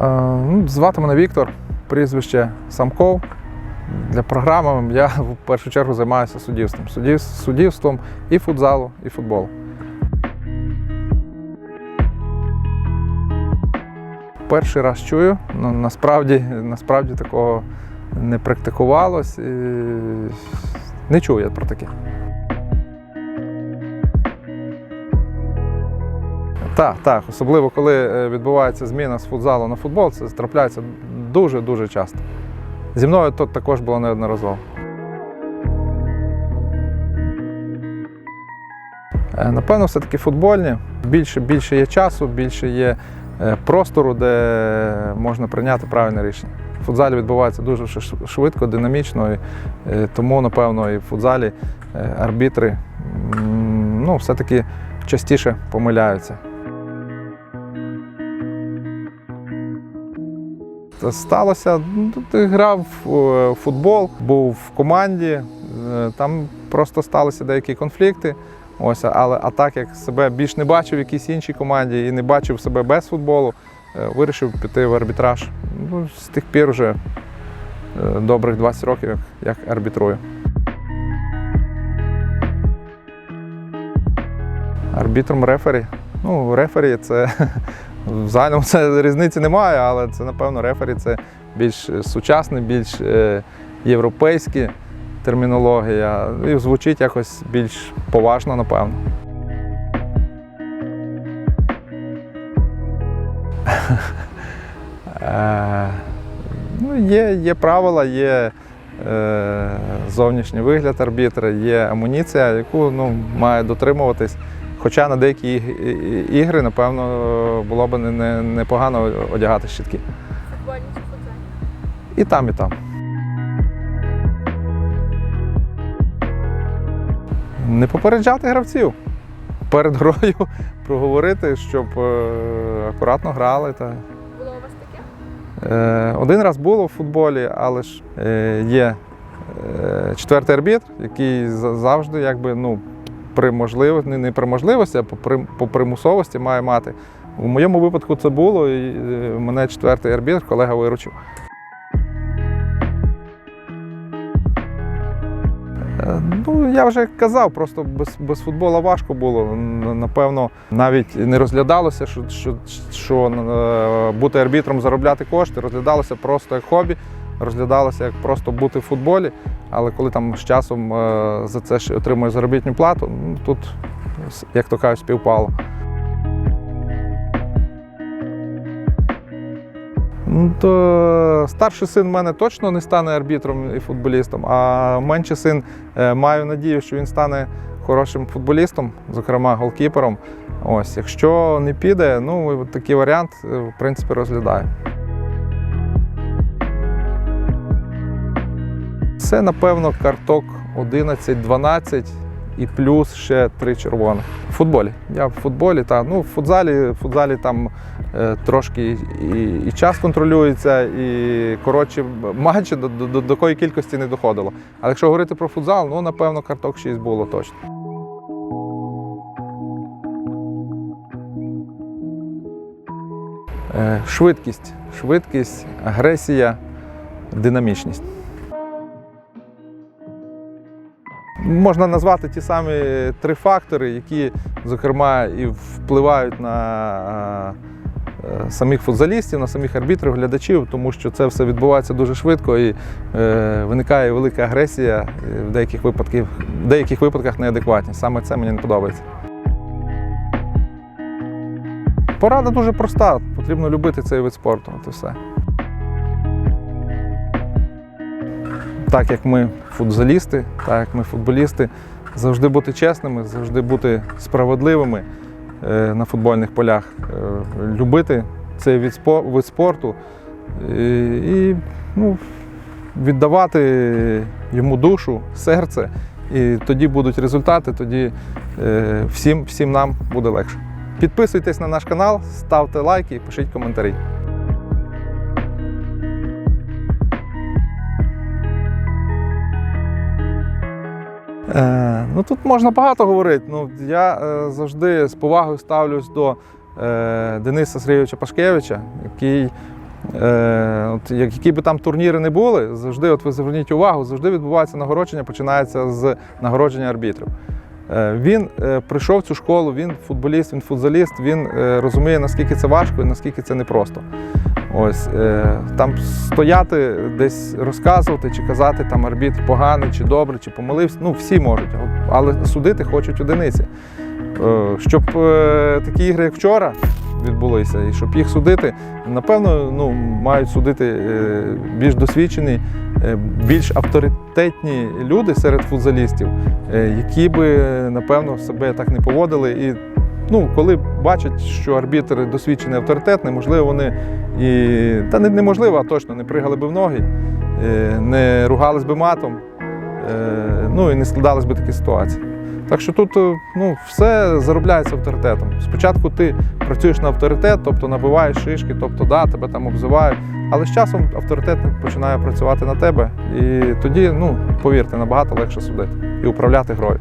ну, звати мене Віктор, прізвище Самков. Для програми я в першу чергу займаюся суддівством. Суддів- Суддівством і футзалу, і футболу. Перший раз чую, ну насправді, насправді такого не практикувалось. І не чув я про таке. Так, так, особливо коли е, відбувається зміна з футзалу на футбол, це трапляється дуже-дуже часто. Зі мною тут також було неодноразово. Е, Напевно, все-таки футбольні. Більше, більше є часу, більше є е, простору, де можна прийняти правильне рішення. В футзалі відбувається дуже швидко, динамічно, і, тому, напевно, і в футзалі арбітри ну, все-таки частіше помиляються. Сталося, ну, тут грав в футбол, був в команді, е, там просто сталися деякі конфлікти. Ось, але а так як себе більш не бачив в якійсь іншій команді і не бачив себе без футболу, е, вирішив піти в арбітраж. Ну, з тих пір вже е, добрих 20 років як арбітрую. Арбітром рефері. Ну, рефері це в загальному це різниці немає, але це, напевно, рефері це більш сучасний, більш е, європейський термінологія. І звучить якось більш поважно, напевно. Е, Ну, є, є правила, є е, зовнішній вигляд арбітра, є амуніція, яку ну, має дотримуватись. Хоча на деякі ігри, напевно, було б не- не- непогано одягати щитки. Футбольні чи? І там, і там. Не попереджати гравців. Перед грою проговорити, щоб е, акуратно грали. Та. Було у вас таке? Е, один раз було в футболі, але ж е, є четвертий арбітр, який завжди якби, ну, при можливості, не, при можливості, а при, по примусовості має мати. У моєму випадку це було, і е, мене четвертий арбітр, колега виручив. Е, Ну, я вже казав, просто без, без футбола важко було. Напевно, навіть не розглядалося, що, що, що е, бути арбітром, заробляти кошти, розглядалося просто як хобі, розглядалося як просто бути в футболі. Але коли там з часом е, за це ще отримує заробітну плату, ну, тут, як то кажуть, співпало. Ну, то старший син в мене точно не стане арбітром і футболістом, а менший син е, маю надію, що він стане хорошим футболістом, зокрема голкіпером. Ось, якщо не піде, ну такий варіант, е, в принципі, розглядаю. Це, напевно, карток 11-12 і плюс ще три червоних. В футболі. Я в футболі, та ну в футзалі, в футзалі там е, трошки і, і час контролюється, і коротше матчі до, до, до такої кількості не доходило. Але якщо говорити про футзал, ну напевно карток 6 було точно. Е, швидкість, швидкість, агресія, динамічність. Можна назвати ті самі три фактори, які, зокрема, і впливають на е, самих футзалістів, на самих арбітрів, глядачів, тому що це все відбувається дуже швидко і е, виникає велика агресія, е, в деяких випадках, в деяких випадках неадекватність. Саме це мені не подобається. Порада дуже проста. Потрібно любити цей вид спорту. От і все. Так як ми футзалісти, так як ми футболісти, завжди бути чесними, завжди бути справедливими е, на футбольних полях, е, любити цей вид спорту і, і ну, віддавати йому душу, серце. І тоді будуть результати, тоді е, всім, всім нам буде легше. Підписуйтесь на наш канал, ставте лайки і пишіть коментарі. Е, ну тут можна багато говорити. Ну, я е, завжди з повагою ставлюсь до е, Дениса Сергійовича Пашкевича, який Е, от, які би там турніри не були, завжди, от ви зверніть увагу, завжди відбувається нагородження, починається з нагородження арбітрів. Е, Він е, прийшов цю школу, він футболіст, він футзаліст, він е, розуміє, наскільки це важко і наскільки це непросто. Ось там стояти, десь розказувати чи казати, там арбітр поганий, чи добрий, чи помилився. Ну, всі можуть, але судити хочуть одиниці. Щоб такі ігри, як вчора, відбулися, і щоб їх судити, напевно, ну, мають судити більш досвідчені, е, більш авторитетні люди серед футзалістів, е, які би, напевно, себе так не поводили. І ну, коли бачать, що арбітр досвідчений авторитетний, можливо, вони і та не, неможливо, а точно не пригали би в ноги, е, не ругались би матом, е, ну і не складались би такі ситуації. Так що тут е, ну, все заробляється авторитетом. Спочатку ти працюєш на авторитет, тобто набиваєш шишки, тобто да, тебе там обзивають. Але з часом авторитет починає працювати на тебе, і тоді, ну повірте, набагато легше судити і управляти грою.